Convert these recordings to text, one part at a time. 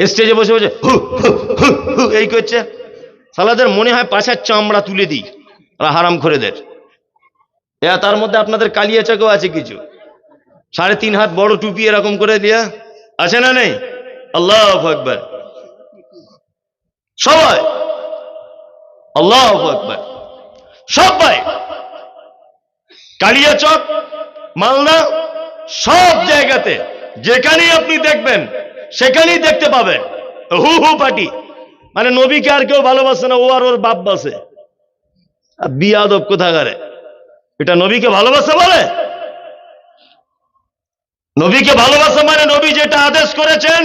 স্টেজে বসে বসে এই করছে। সালাদের মনে হয় পাশার চামড়া তুলে দিই হারাম করে এ, তার মধ্যে আপনাদের কালিয়া চাকেও আছে কিছু। সাড়ে তিন হাত বড় টুপি এরকম করে দিয়া, আছে না নেই? আল্লাহ আকবর। সবাই, আল্লাহ আকবর। সবাই কালিয়াচক মালদা, সব জায়গাতে, যেখানেই আপনি দেখবেন সেখানেই দেখতে পাবেন হু হু, পার্টি। মানে নবীকে আর কেউ ভালোবাসে না, ও আর ওর বাপ বাসে। বিয়াদব কোথাকারে? এটা নবীকে ভালোবাসে বলে? নবীকে ভালোবাসা মানে নবী যেটা আদেশ করেছেন,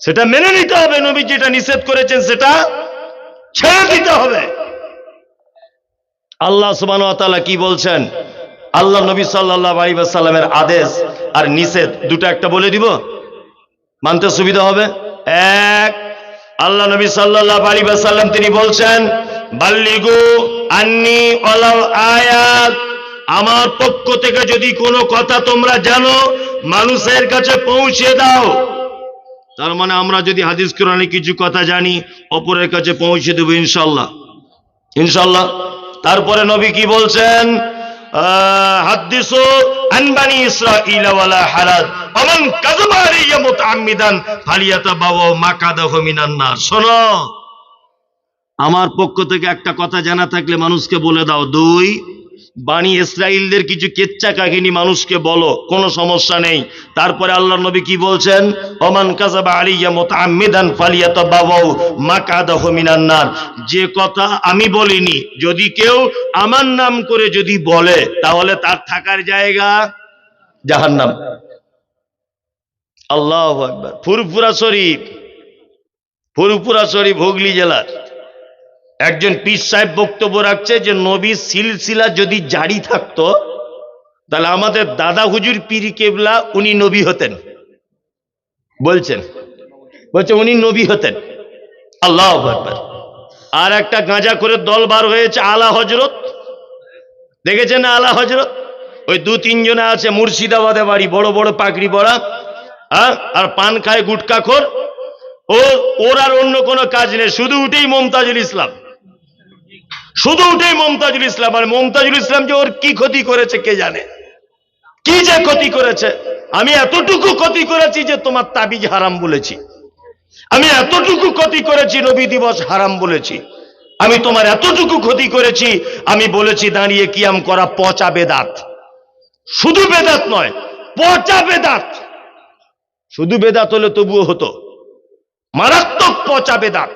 সেটা মেনে নিতে হবে। নবী যেটা নিষেধ করেছেন, সেটা ছেড়ে দিতে হবে। আল্লাহ সুবান কি বলছেন? আল্লাহ নবী সাল্লাহ আলিবাসাল্লামের আদেশ আর নিষেধ, দুটো একটা বলে দিব। মানতে সুবিধা হবে? এক, আল্লাহ নবী সাল্লাহ আলিবাসাল্লাম তিনি বলছেন, বাল্লিগু আন্নি আয়াত। আমার পক্ষ থেকে যদি কোনো কথা তোমরা জানো, মানুষের কাছে পৌঁছে দাও। তার মানে আমরা যদি হাদিস কোরআনে কিছু কথা জানি, অপরের কাছে পৌঁছে দেবো ইনশাল্লাহ ইনশাল্লাহ তারপরে নবী কি বলছেন? হাদিসু আনবানি ইসরাঈল ওয়ালা হারাজ ওমান কাযাবা আলাইয়া মুতাআম্মিদান ফালিয়াতাবাওয়া মাকাদাহু মিনান নার। শোনো, আমার পক্ষ থেকে একটা কথা জানা থাকলে মানুষকে বলে দাও। দুই বাণী ইসরায়েলদের কিছু কেচ্চা কাহিনী মানুষকে বলো, কোনো সমস্যা নেই। তারপরে আল্লাহ নবী কি বলছেন? ওমান কাযাবা আলাইয়া মুতাআম্মিদান ফালিয়াতাবাওয়া মাকাদাহু মিনান নার। যে কথা আমি বলিনি, যদি কেউ আমার নাম করে যদি বলে, তাহলে তার থাকার জায়গা জাহান্নাম। আল্লাহ আকবার। ফুরফুরা শরীফ ফুরফুরা শরীফ হুগলি জেলার। একজন পীর সাহেব বক্তব্য রাখছে যে নবীর সিলসিলা যদি জারি থাকতো, তাহলে আমাদের দাদা হুজুর পীর কেবলা উনি নবী হতেন। বলছেন। বলছে উনি নবী হতেন। আল্লাহ আর একটা গাঁজা করে দল বার হয়েছে আলা হজরত দেখেছেন আলা হজরত ওই দু তিনজনে আছে, মুর্শিদাবাদে বাড়ি, বড় বড় পাকড়ি পড়া হ্যাঁ? আর পান খায় গুটকা খোর। ও, ওর আর অন্য কোনো কাজ নেই, শুধু উঠেই মমতাজুল ইসলাম। শুধু উঠেই মমতাজুল ইসলাম, আর মমতাজুল ইসলাম যে ওর কি ক্ষতি করেছে কে জানে? কি যে ক্ষতি করেছে? আমি এতটুকু ক্ষতি করেছি যে তোমার তাবিজ হারাম বলেছি। আমি এতটুকু ক্ষতি করেছি নবী দিবস হারাম বলেছি। আমি তোমার এতটুকু ক্ষতি করেছি, আমি বলেছি দাঁড়িয়ে কিয়াম করা পচা বেদাত। শুধু বেদাত নয়, পচা বেদাত। শুধু বেদাত হলে তবুও হতো। মারাত্মক পচা বেদাত।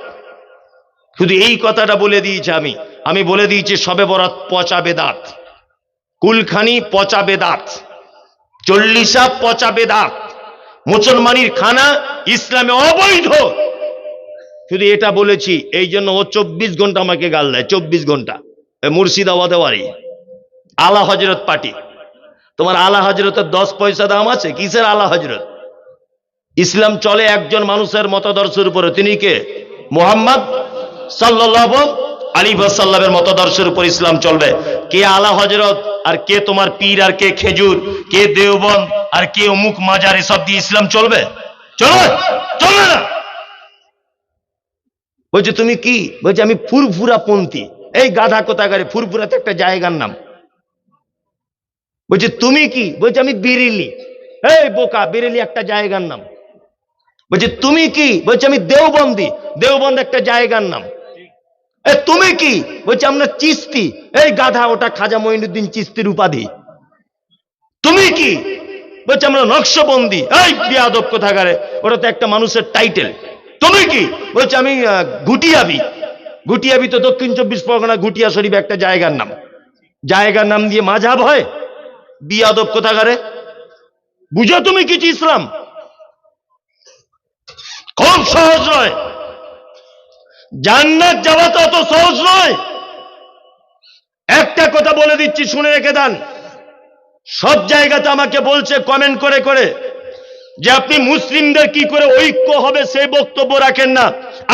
শুধু এই কথাটা বলে দিয়েছি আমি। আমি বলে দিয়েছি, সবে বরাত পচা বেদাত। কুলখানি পচা বেদাত। চল্লিশা পচা বেদাত। মুসলমানির খানা ইসলামে অবৈধ। শুধু এটা বলেছি, এই জন্য ও চব্বিশ ঘণ্টা আমাকে গাল দেয়, চব্বিশ ঘণ্টা। মুর্শিদাবাদে আলা হজরত পার্টি তোমার আলা হজরতের দশ পয়সা দাম আছে, কিসের আলা হজরত ইসলাম চলে একজন মানুষের মতদর্শের উপরে। তিনি কে? মোহাম্মদ সাল্লাহ আলী সাল্লামের মতদর্শের উপর ইসলাম চলবে। কে আলা হজরত আর কে তোমার পীর, আর কে খেজুর, কে দেওবন আর কে অমুক মাজার, এসব দিয়ে ইসলাম চলবে? চলবে? চলবে না! বলছে, তুমি কি? বলছে, আমি ফুরফুরা পন্থী এই গাধা কোথাকারে, ফুরফুরাতে একটা জায়গার নাম। বলছে, তুমি কি? বলছে, আমি বিরিলি। এই বোকা, বিরিলি একটা জায়গার নাম। বলছে, তুমি কি? বলছে, আমি দেওবন্দি। দেওবন্দ একটা জায়গার নাম। এ, তুমি কি? বলছে, আমরা চিস্তি। এই গাধা, ওটা খাজা মঈনুদ্দিন চিস্তির উপাধি। তুমি কি? বলছে, আমরা নকশবন্দি। এই বিয়াদব কোথাকারে? ওটা তো একটা মানুষের টাইটেল তুমি কি? বলছে, আমি গুটিয়াবি। গুটিয়াবি তো দক্ষিণ চব্বিশ পরগনা গুটিয়া শরীফ একটা জায়গার নাম। জায়গার নাম দিয়ে মাঝাব হয়? বিয়াদব কোথাকারে? বুঝো তুমি কিছু ইসলাম খুব সহজ নয়। জান্নাত যাওয়া তো অত সহজ নয়। একটা কথা বলে দিচ্ছি, শুনে রেখে দেন। সব জায়গাতে আমাকে বলছে কমেন্ট করে করে, যে আপনি মুসলিমদের কি করে ঐক্য হবে সেই বক্তব্য রাখেন না।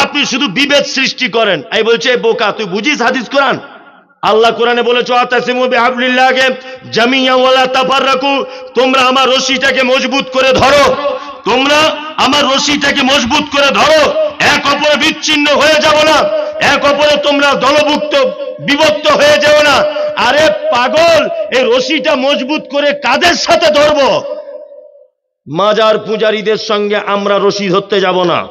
আপনি শুধু বিভেদ সৃষ্টি করেন। এই বলছে বোকা, তুই বুঝিস হাদিস কোরআন? আল্লাহ কোরআনে বলেছ আতাসিমু বিহাবলিল্লাহকে জামিয়া ওয়ালা তোমরা আমার রশিটাকে মজবুত করে ধরো। তোমরা আমার রশিটাকে মজবুত করে ধরো। এক অপরে বিচ্ছিন্ন হয়ে যাব না। এক অপরে তোমরা দলভুক্ত, বিভক্ত হয়ে যাও না। আরে পাগল, এই রশিটা মজবুত করে কাদের সাথে ধরবো? মাজার পূজারীদের সঙ্গে আমরা রশি ধরতে যাব না।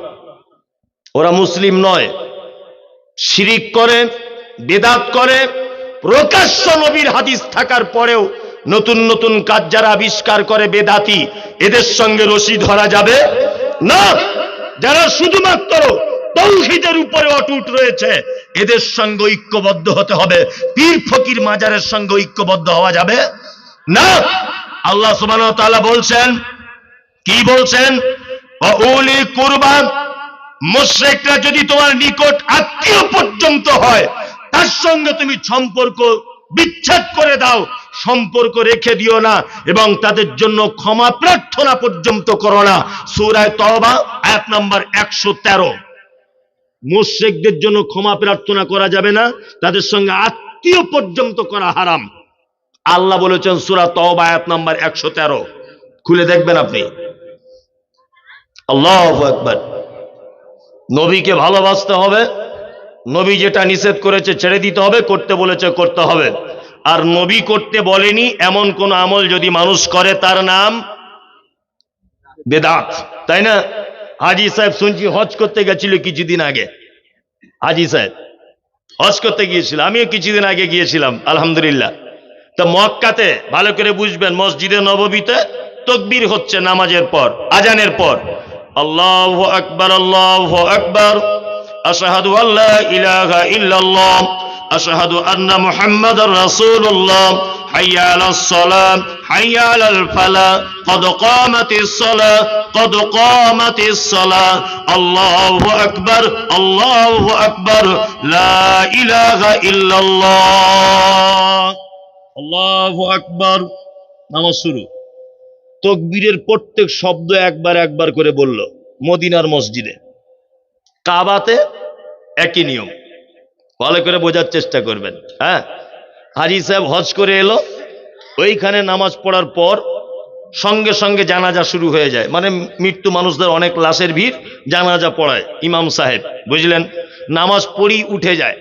ওরা মুসলিম নয়। শিরিক করে, বেদাত করে। প্রকাশ্য নবীর হাদিস থাকার পরেও নতুন নতুন কাজ যারা আবিষ্কার করে বেদাতি, এদের সঙ্গে রশি ধরা যাবে না। যারা শুধুমাত্র তৌহিদের উপরে অটুট রয়েছে, এদের সঙ্গে ঐক্যবদ্ধ হতে হবে। পীর ফকির মাজারের সঙ্গে ঐক্যবদ্ধ হওয়া যাবে না। আল্লাহ তাআলা বলছেন, কি বলছেন? কুরবান, মুশরিকরা যদি তোমার নিকট আত্মীয় পর্যন্ত হয়, তার সঙ্গে তুমি সম্পর্ক বিচ্ছেদ করে দাও। সম্পর্ক রেখে দিও না এবং তাদের জন্য ক্ষমা প্রার্থনা পর্যন্ত করো না। সূরায়ে তওবা এক নম্বর একশো তেরো। মুশরিকদের জন্য ক্ষমা প্রার্থনা করা যাবে না, তাদের সঙ্গে আত্মীয় পর্যন্ত করা হারাম। আল্লাহ বলেছেন সুরা তওবা, আয়াত নাম্বার একশো তেরো। খুলে দেখবেন আপনি। আল্লাহু একবার নবীকে ভালোবাসতে হবে, নবী যেটা নিষেধ করেছে ছেড়ে দিতে হবে, করতে বলেছে করতে হবে। আর নবী করতে বলেনি এমন কোন আমল যদি মানুষ করে, তার নাম বেদাত। তাই না? হাজি সাহেব শুনছি হজ করতে গেছিল কিছুদিন আগে। হাজি সাহেব, হজ করতে গিয়েছিল। আমিও কিছুদিন আগে গিয়েছিলাম, আলহামদুলিল্লাহ। তো মক্কাতে, ভালো করে বুঝবেন, মসজিদে নববীতে তকবির হচ্ছে নামাজের পর, আজানের পর। আল্লাহ আকবর আল্লাহ আকবর। আশহাদু আল্লা ইলাহা ইল্লাল্লাহ। আশহাদু আন্না মুহাম্মাদার রাসূলুল্লাহ হাইয়া আলাস সালাম হাইয়া আলাল ফালাহ قد قامت الصلاة قد قامت الصلاة الله أكبر الله أكبر لا إله إلا الله الله أكبر নামাজ শুরু তকবীরের প্রত্যেক শব্দ একবার একবার করে বলল মদিনার মসজিদে কাবাতে একই নিয়ম ভালো করে বোঝার চেষ্টা করবেন হ্যাঁ? হাজি সাহেব হজ করে এলো, ওইখানে নামাজ পড়ার পর সঙ্গে সঙ্গে জানাজা শুরু হয়ে যায়। মানে মৃত্যু মানুষদের অনেক লাশের ভিড়, জানাজা পড়ায় ইমাম সাহেব, বুঝলেন? নামাজ পড়ি উঠে যায়।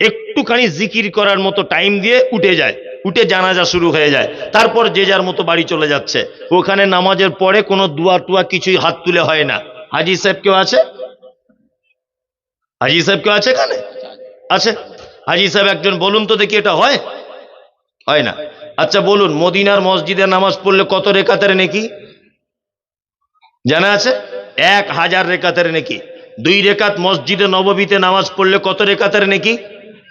একটুখানি জিকির করার মতো টাইম দিয়ে উঠে যায়, উঠে জানাজা শুরু হয়ে যায়। তারপর যে যার মতো বাড়ি চলে যাচ্ছে। ওখানে নামাজের পরে কোনো দুয়া টুয়া কিছুই হাত তুলে হয় না। হাজি সাহেব কেউ আছে? হাজি সাহেব কেউ আছে এখানে? আছে? হাজি সাহেব একজন, বলুন তো দেখি এটা হয়? হয় না। আচ্ছা বলুন, মদিনার মসজিদে নামাজ পড়লে কত রেখাতারে নাকি? জানা আছে? এক হাজার রেখাতারে নাকি। দুই রেখাত মসজিদে নববীতে নামাজ পড়লে কত রেখাতের নাকি?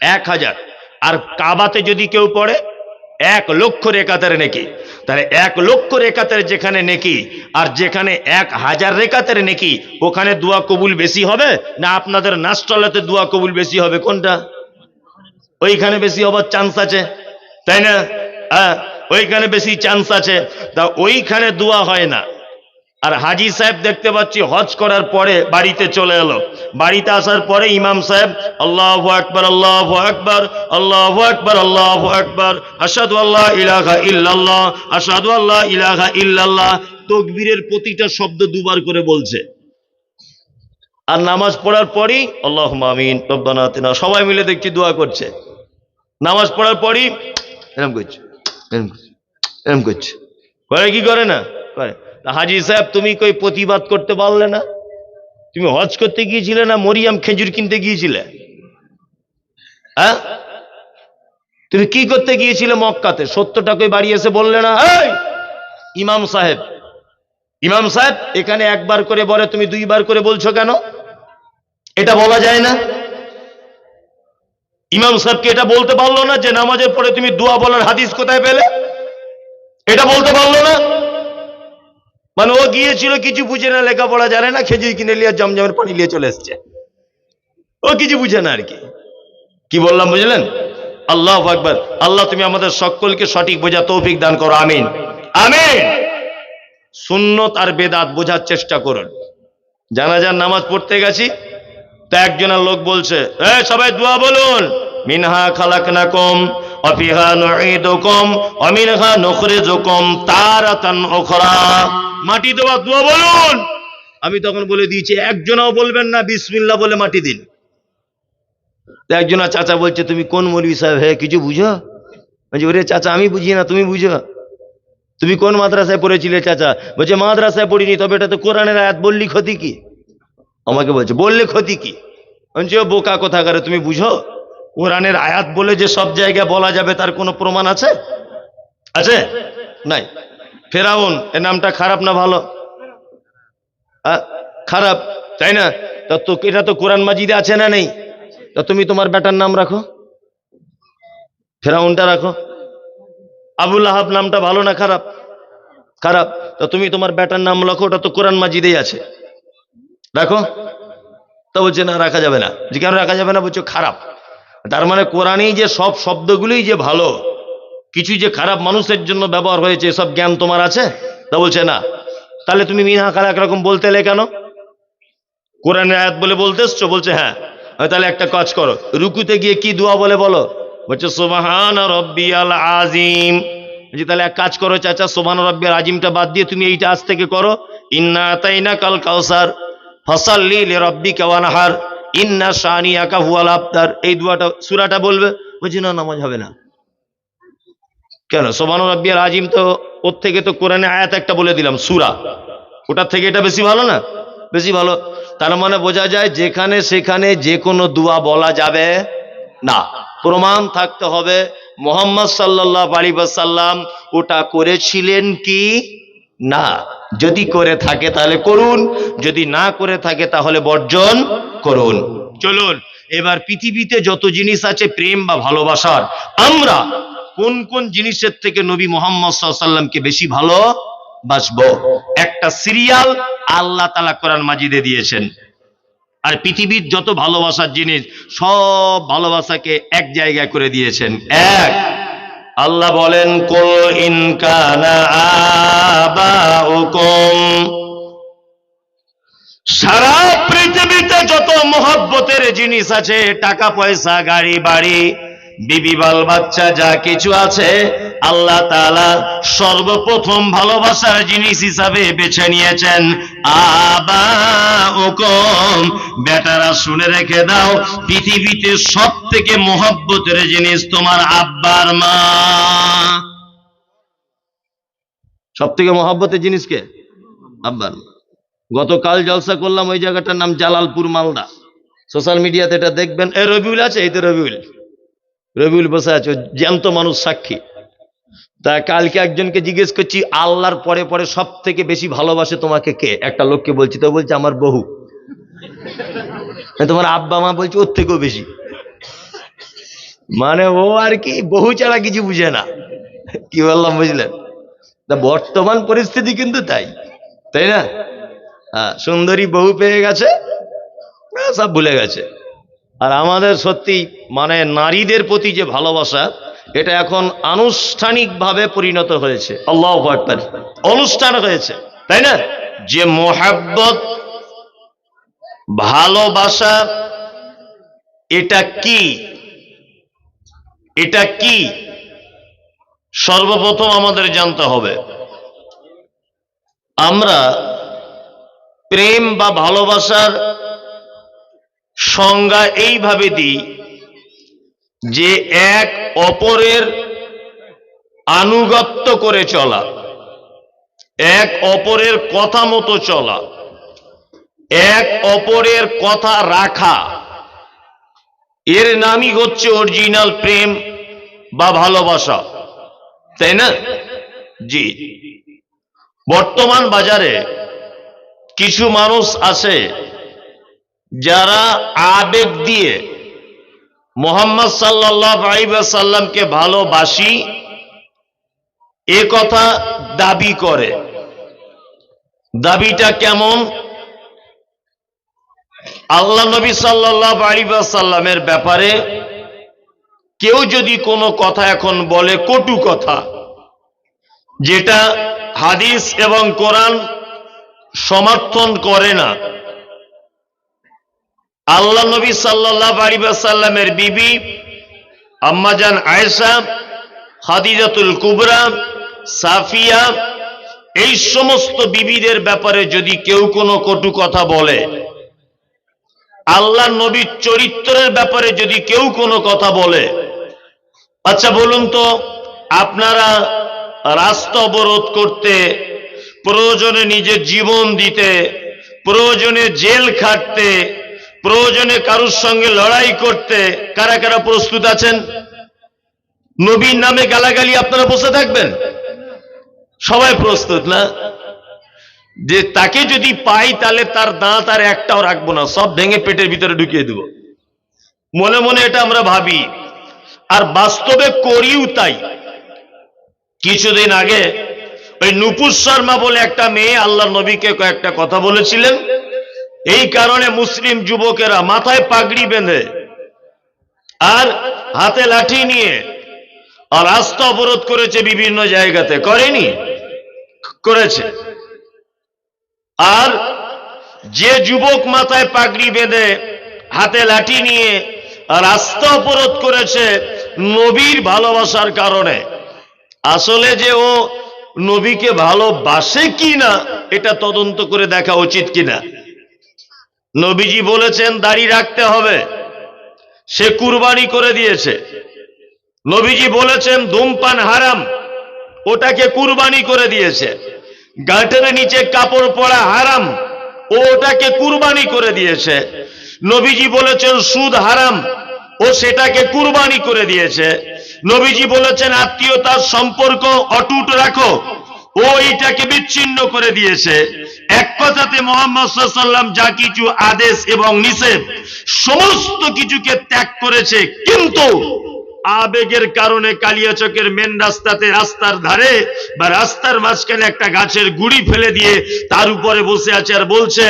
এক হাজার। আর কাবাতে যদি কেউ পড়ে এক লক্ষ রেখাতের নেকি। তাহলে এক লক্ষ রেখাতের যেখানে নেকি আর যেখানে এক হাজার রেখাতের নেকি, ওখানে দোয়া কবুল বেশি হবে না আপনাদের নাস্টলাতে দোয়া কবুল বেশি হবে? কোনটা? ওইখানে বেশি হবার চান্স আছে, তাই না? ওইখানে বেশি চান্স আছে। তা ওইখানে দোয়া হয় না। আর হাজি সাহেব দেখতে পাচ্ছি, হজ করার পরে বাড়িতে চলে এলো। বাড়িতে আসার পরে ইমাম সাহেব, আল্লাহ আকবর আল্লাহ আকবর আল্লাহ আকবর আল্লাহ আকবর আসাদু আল্লাহ ইলাহা ইল্লাল্লাহ আসাদু আল্লাহ ইলাহা ইল্লাল্লাহ। তকবীরের প্রতিটা শব্দ দুবার করে বলছে। আর নামাজ পড়ার পরই আল্লাহ মামিন আতিনা। সবাই মিলে দেখছি দোয়া করছে। নামাজ পড়ার পরই, এরম করছে এরম করছে এরম করছে। করে কি করে না? করে। হাজি সাহেব, তুমি কই প্রতিবাদ করতে পারলে না? তুমি হজ করতে গিয়েছিলে না মরিয়াম খেজুর কিনতে গিয়েছিলে? হ্যাঁ? তুমি কি করতে গিয়েছিলে মক্কাতে? সত্যটা কই বাড়ি এসে বললে না? ইমাম সাহেব ইমাম সাহেব, এখানে একবার করে বলে, তুমি দুইবার করে বলছো কেন? এটা বলা যায় না। ইমাম সাহেবকে এটা বলতে পারল না যে নামাজের পরে তুমি দোয়া বলার হাদিস কোথায় পেলে? এটা বলতে পারল না? মানে ও গিয়েছিল কিছু বুঝে না, লেখাপড়া জানে না, খেজুর কিনে নিয়ে জমজমের পানি নিয়ে চলে এসছে। ও কিছু বুঝে না আর কি। কি বললাম, বুঝলেন? আল্লাহ আকবর। আল্লাহ, তুমি আমাদের সকলকে সঠিক বোঝা তৌফিক দান করো, আমিন। আমিন! সুন্নত আর বেদাত বোঝার চেষ্টা করুন। জানা জানাজার নামাজ পড়তে গেছি, তা একজনের লোক বলছে সবাই দোয়া বলুন। মিনহা খালাক খালাকনাকুম অফিহা নুখরিজুকুম তারাতান উখরা মাটি দেওয়া দোয়া বলুন। আমি তখন বলে দিয়েছি, একজনও বলবেন না, বিসমিল্লাহ বলে মাটি দিন। একজন চাচা বলছে, তুমি কোন মৌলবী সাহেব? হ্যাঁ কিছু বুঝো? বলছি, ওরে চাচা, আমি বুঝি না, তুমি বুঝো? তুমি কোন মাদ্রাসায় পড়েছিলে চাচা? বলছে, মাদ্রাসায় পড়িনি, তবে এটা তো কোরআনের আয়াত বললি ক্ষতি কি? আমাকে বলছে, বললে ক্ষতি কি? বলছে বোকা কোথা করে তুমি বুঝো? কোরআনের আয়াত বলে যে সব জায়গায় বলা যাবে তার কোনো প্রমাণ আছে? আছে? নাই। ফেরাউন, এর নামটা খারাপ না ভালো? খারাপ, তাই না? তা তো এটা তো কোরআন মাজিদে আছে না নেই? তা তুমি তোমার বেটার নাম রাখো। ফেরাউনটা রাখো। আবুল আহাব নামটা ভালো না খারাপ? খারাপ। তা তুমি তোমার বেটার নাম রাখো, ওটা তো কোরআন মাজিদেই আছে। রাখো। তা বলছে, না, রাখা যাবে না। যে কেন রাখা যাবে না? বলছো, খারাপ। তার মানে কোরআনেই যে সব শব্দগুলোই যে ভালো কিছু যে খারাপ মানুষের জন্য ব্যবহার হয়েছে সব জ্ঞান তোমার আছে? তা বলছে না। তাহলে তুমি মিনহা খালা একরকম বলতে এলে কেন? কোরআনের আয়াত বলে বলতে এসছো? বলছে হ্যাঁ। তাহলে একটা কাজ করো, রুকুতে গিয়ে কি দোয়া বলে বলো? বলছে, সোবাহান রব্বিয়াল আজিম বলছি, তাহলে এক কাজ করো চাচা সোবান রব্বিয়াল আজিমটা বাদ দিয়ে তুমি এইটা আজ থেকে করো। ইন্না তাইনা কাল কাউসার ফসাল্লি রব্বি কাওয়ানহার ইন্না শানি আকা হুয়াল আফতার এই দুয়াটা, সুরাটা বলবে, বলছি, না, নামাজ হবে না। কেন? সোবান রব্বিয়াল আজিম তো, ওর থেকে তো কোরআনে আয়াত একটা বলে দিলাম, সুরা। ওটার থেকে এটা বেশি ভালো না? বেশি ভালো। তার মানে বোঝা যায়, যেখানে সেখানে যে কোনো দোয়া বলা যাবে না। প্রমাণ থাকতে হবে, মোহাম্মদ সাল্লাহ আলী ওটা করেছিলেন কি? না। যদি করে থাকে তাহলে করুন, যদি না করে থাকে তাহলে বর্জন করুন। চলুন, এবার পৃথিবীতে যত জিনিস আছে প্রেম বা ভালোবাসার, আমরা কোন কোন জিনিসের থেকে নবী মোহাম্মদ সাল্লামকে বেশি ভালো বাসবো একটা সিরিয়াল আল্লাহ তালা কোরআন মাজিদে দিয়েছেন। আর পৃথিবীর যত ভালোবাসার জিনিস, সব ভালোবাসাকে এক জায়গায় করে দিয়েছেন। এক। আল্লাহ বলেন, কুল ইনকানা আবাউকুম। সারা পৃথিবীতে যত মহব্বতের জিনিস আছে, টাকা পয়সা, গাড়ি, বাড়ি বিবি বাল বাচ্চা যা কিছু আছে, আল্লাহ তাআলা সর্বপ্রথম ভালোবাসার জিনিস হিসাবে বেছে নিয়েছেন। আবা হুকুম বেটারা, শুনে রেখে দাও, পৃথিবীতে সব থেকে মহব্বতের জিনিস তোমার আব্বার মা। সব থেকে মহব্বতের জিনিস কে? আব্বার মা। গতকাল জলসা করলাম ওই জায়গাটার নাম জালালপুর, মালদা। সোশ্যাল মিডিয়াতে এটা দেখবেন। এ রবিউল আছে? এই তো রবিউল। রবিউল বসে আছে জ্যান্ত মানুষ সাক্ষী। তা কালকে একজনকে জিজ্ঞেস করছি, আল্লাহর পরে পরে সব থেকে বেশি ভালোবাসে তোমাকে কে? একটা লোককে বলছি, তো বলছে, আমার বহু তোমার আব্বা মা বলছে, ওর থেকেও বেশি। মানে ও আর কি, বহু ছাড়া কিছু বুঝে না। কি বললাম বুঝলেন তা বর্তমান পরিস্থিতি কিন্তু তাই তাই না? হ্যাঁ সুন্দরী বহু পেয়ে গেছে সব ভুলে গেছে। আর আমাদের সত্যি মানে নারীদের প্রতি যে ভালোবাসা, এটা এখন আনুষ্ঠানিকভাবে পরিণত হয়েছে। আল্লাহ অনুষ্ঠান হয়েছে, তাই না? যে মোহাব্বত, ভালোবাসা, এটা কি? এটা কি? সর্বপ্রথম আমাদের জানতে হবে। আমরা প্রেম বা ভালোবাসার সংজ্ঞা এইভাবে দিই যে এক অপরের আনুগত্য করে চলা, এক অপরের কথা মতো চলা, এক অপরের কথা রাখা। এর নামই হচ্ছে অরিজিনাল প্রেম বা ভালোবাসা, তাই না? জি। বর্তমান বাজারে কিছু মানুষ আছে যারা আবেগ দিয়ে মোহাম্মদ সাল্লাহ সাল্লামকে ভালোবাসি, এ কথা দাবি করে। দাবিটা কেমন? আল্লাহ নবী সাল্লাহ সাল্লামের ব্যাপারে কেউ যদি কোনো কথা এখন বলে কটু কথা, যেটা হাদিস এবং কোরআন সমর্থন করে না আল্লাহ নবী সাল্লাহ আলিবাসাল্লামের বিবি আম্মাজান আয়েশা, খাদিজাতুল কুবরা, সাফিয়া, এই সমস্ত বিবিদের ব্যাপারে যদি কেউ কোনো কটু কথা বলে, আল্লাহ নবীর চরিত্রের ব্যাপারে যদি কেউ কোনো কথা বলে আচ্ছা বলুন তো, আপনারা রাস্তা অবরোধ করতে, প্রয়োজনে নিজের জীবন দিতে, প্রয়োজনে জেল খাটতে প্রয়োজনে কারুর সঙ্গে লড়াই করতে কারা কারা প্রস্তুত আছেন? নবীর নামে গালাগালি আপনারা বসে থাকবেন? সবাই প্রস্তুত, না? যে তাকে যদি পাই, তাহলে তার দাঁত আর একটাও রাখব না, সব ভেঙে পেটের ভিতরে ঢুকিয়ে দেব। মনে মনে এটা আমরা ভাবি। আর বাস্তবে করিও তাই। কিছুদিন আগে ওই নুপুর শর্মা বলে একটা মেয়ে আল্লাহ নবীকে কয়েকটা কথা বলেছিলেন। এই কারণে মুসলিম যুবকেরা মাথায় পাগড়ি বেঁধে আর হাতে লাঠি নিয়ে আর রাস্তা অবরোধ করেছে বিভিন্ন জায়গাতে। করেনি? করেছে। আর যে যুবক মাথায় পাগড়ি বেঁধে, হাতে লাঠি নিয়ে রাস্তা অবরোধ করেছে নবীর ভালোবাসার কারণে, আসলে যে ও নবীকে ভালোবাসে কি না এটা তদন্ত করে দেখা উচিত কিনা? নবীজি বলেছেন, দাড়ি রাখতে হবে। সে কুরবানি করে দিয়েছে। নবীজি বলেছেন, ধূমপান হারাম। ওটাকে কুরবানি করে দিয়েছে। গাঁটের নিচে কাপড় পরা হারাম। ও ওটাকে কুরবানি করে দিয়েছে। নবীজি বলেছেন, সুদ হারাম। ও সেটাকে কুরবানি করে দিয়েছে। নবীজি বলেছেন, আত্মীয়তার সম্পর্ক অটুট রাখো। ও এইটাকে বিচ্ছিন্ন করে দিয়েছে। এক কথাতে মোহাম্মদ সাল্লাম যা কিছু আদেশ এবং নিষেধ, সমস্ত কিছুকে ত্যাগ করেছে, কিন্তু আবেগের কারণে কালিয়াচকের মেন রাস্তাতে রাস্তার ধারে বা রাস্তার মাঝখানে একটা গাছের গুড়ি ফেলে দিয়ে তার উপরে বসে আছে আর বলছে,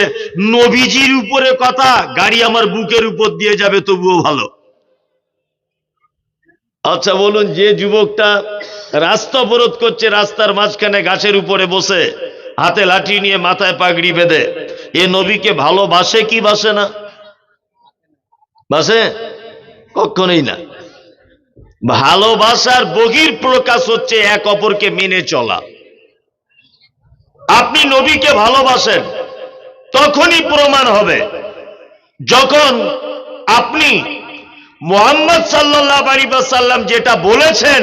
নবীজির উপরে কথা, গাড়ি আমার বুকের উপর দিয়ে যাবে, তবুও ভালো। আচ্ছা বলুন, যে যুবকটা রাস্তা অবরোধ করছে, রাস্তার মাঝখানে গাছের উপরে বসে হাতে লাঠি নিয়ে মাথায় পাগড়ি বেঁধে। এ নবীকে ভালোবাসে কি বাসে না? বাসে? কখনোই না। ভালোবাসার বহির প্রকাশ হচ্ছে এক অপরকে মেনে চলা। আপনি নবীকে ভালোবাসেন, তখনই প্রমাণ হবে। যখন আপনি মোহাম্মদ সাল্লাহ সাল্লাম যেটা বলেছেন,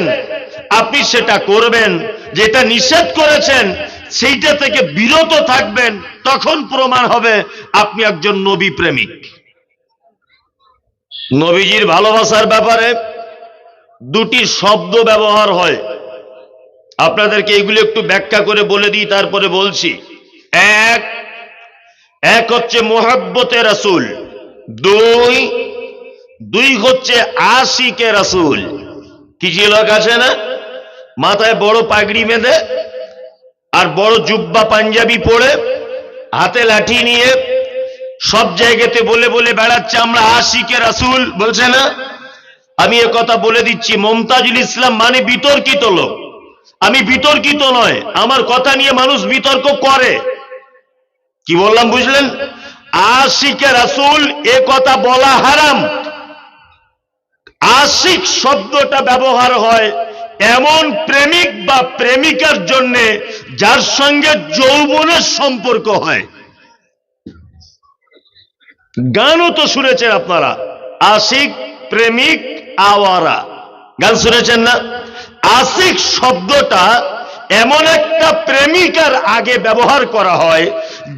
আপনি সেটা করবেন, যেটা নিষেধ করেছেন সেইটা থেকে বিরত থাকবেন, তখন প্রমাণ হবে আপনি একজন নবী প্রেমিক। নবীজির ভালোবাসার ব্যাপারে দুটি শব্দ ব্যবহার হয়। আপনাদেরকে এগুলো একটু ব্যাখ্যা করে বলে দিই, তারপরে বলছি। এক এক হচ্ছে মোহাব্বতে রাসুল, দুই দুই হচ্ছে আশিকে রাসুল। কিছু লোক আছে না? মাথায় বড় পাগড়ি বেঁধে আর বড় জুব্বা পাঞ্জাবি পরে হাতে লাঠি নিয়ে সব জায়গাতে বলে বলে বেড়াচ্ছে, আমরা আশিকে রাসুল, বলছে না? আমি কথা বলে দিচ্ছি, মমতাজুল ইসলাম মানে বিতর্কিত লোক। আমি বিতর্কিত নয়, আমার কথা নিয়ে মানুষ বিতর্ক করে। কি বললাম, বুঝলেন? আশিকে রাসুল, এ কথা বলা হারাম। আশিক শব্দটা ব্যবহার হয় এমন প্রেমিক বা প্রেমিকার জন্য যার সঙ্গে যৌবনের সম্পর্ক হয়। গানও তো শুনেছেন আপনারা, আশিক প্রেমিক আওয়ারা। গান শুনেছেন না? আশিক শব্দটা এমন একটা প্রেমিকার আগে ব্যবহার করা হয়,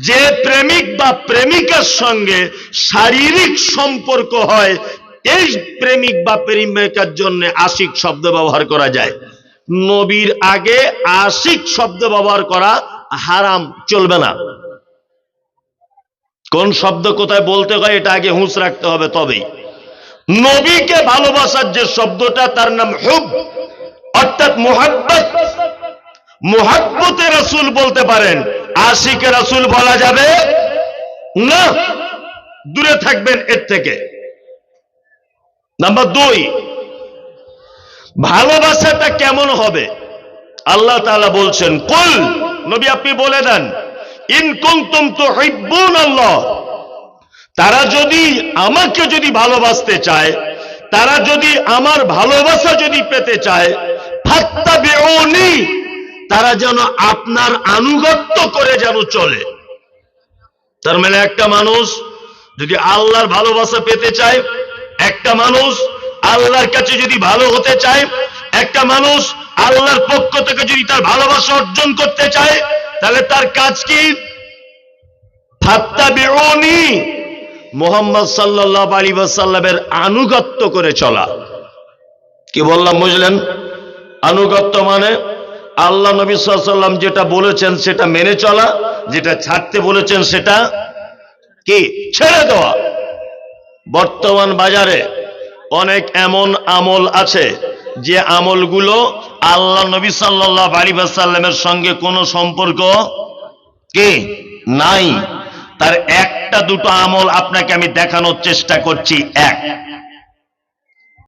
যে প্রেমিক বা প্রেমিকার সঙ্গে শারীরিক সম্পর্ক হয় এই প্রেমিক বা প্রেমিকার জন্য আশিক শব্দ ব্যবহার করা যায়। নবীর আগে আশিক শব্দ ব্যবহার করা হারাম, চলবে না। কোন শব্দ কোথায় বলতে হয়, এটা আগে হুঁশ রাখতে হবে তবেই। নবীকে ভালোবাসার যে শব্দটা, তার নাম হুব। অর্থাৎ মোহাব্বত। মোহাব্বতে রাসুল বলতে পারেন, আশিকে রাসুল বলা যাবে না। দূরে থাকবেন এর থেকে। নাম্বার দুই, ভালোবাসাটা কেমন হবে? আল্লাহ তাআলা বলছেন, কুল নবী আপনি বলে দেন, ইন কুনতুম তুহিব্বুন আল্লাহ তারা যদি আমাকে যদি ভালোবাসতে চায়, তারা যদি আমার ভালোবাসা যদি পেতে চায় তারা যেন আপনার আনুগত্য করে যেন চলে। তার মানে একটা মানুষ যদি আল্লাহর ভালোবাসা পেতে চায় একটা মানুষ আল্লাহর কাছে যদি ভালো হতে চায়, একটা মানুষ আল্লাহর পক্ষ থেকে যদি তার ভালোবাসা অর্জন করতে চায়, তাহলে তার কাজ কি? মোহাম্মদ সাল্লাহ আলী সাল্লামের আনুগত্য করে চলা। কি বললাম, বুঝলেন? আনুগত্য মানে আল্লাহ নবী সাল্লাম যেটা বলেছেন সেটা মেনে চলা, যেটা ছাড়তে বলেছেন সেটা কি? ছেড়ে দেওয়া। বর্তমান বাজারে অনেক এমন আমল আছে যে আমলগুলো আল্লাহ নবী সাল্লাহ আলী সাল্লামের সঙ্গে কোনো সম্পর্ক কি? নাই। তার একটা দুটো আমল আপনাকে আমি দেখানোর চেষ্টা করছি, এক।